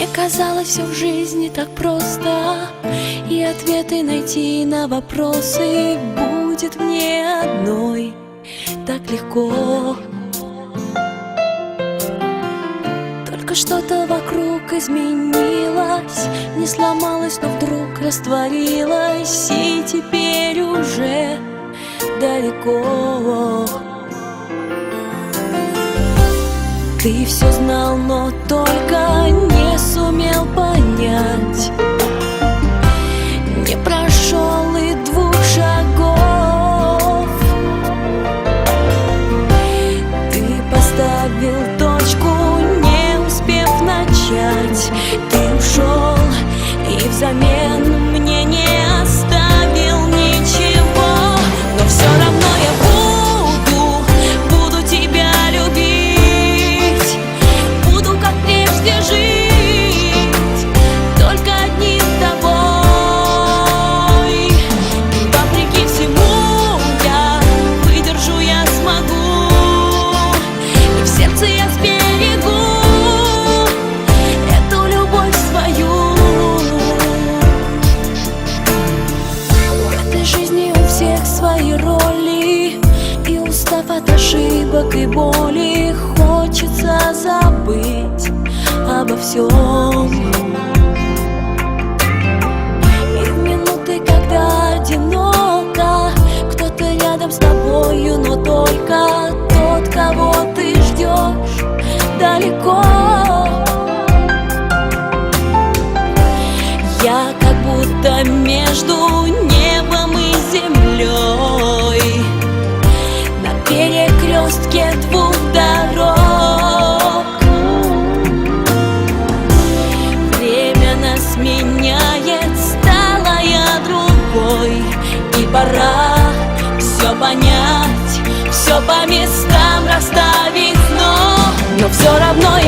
Мне казалось все в жизни так просто. И ответы найти на вопросы Будет мне одной так легко. Только что-то вокруг изменилось Не сломалось, но вдруг растворилось. И теперь уже далеко. Ты все знал, но только не сумел понять и боли Хочется забыть обо всем. И в минуты, когда одиноко Кто-то рядом с тобою, но только Тот, кого ты ждешь далеко. Я как будто между небом перекрестке двух дорог. Время нас меняет, стала я другой И пора все понять, все по местам расставить. Но, но все равно